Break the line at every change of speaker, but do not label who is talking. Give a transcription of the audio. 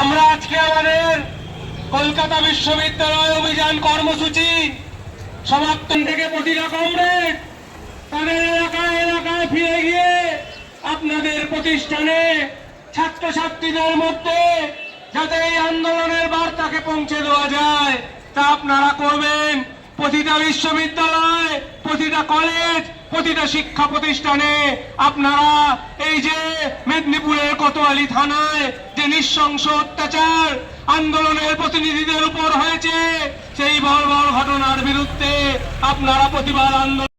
আমরা আজকে আমাদের কলকাতা বিশ্ববিদ্যালয় অভিযান কর্মসূচি সমাপ্তন থেকে প্রতিটা কমরেড তাদের এলাকায় এলাকায় ফিরে গিয়ে আপনাদের প্রতিষ্ঠানে ছাত্রছাত্রীদের মধ্যে যাতে এই আন্দোলনের বার্তাকে পৌঁছে দেওয়া যায়, তা আপনারা করবেন প্রতিটা বিশ্ববিদ্যালয়, প্রতিটা কলেজ, প্রতিটা শিক্ষা প্রতিষ্ঠানে। আপনারা এই যে মেদিনীপুরের কোতোয়ালি থানায় যে নৃশংস অত্যাচার আন্দোলনের প্রতিনিধিদের উপর হয়েছে সেই বর্বর ঘটনার বিরুদ্ধে আপনারা প্রতিবাদ আন্দোলন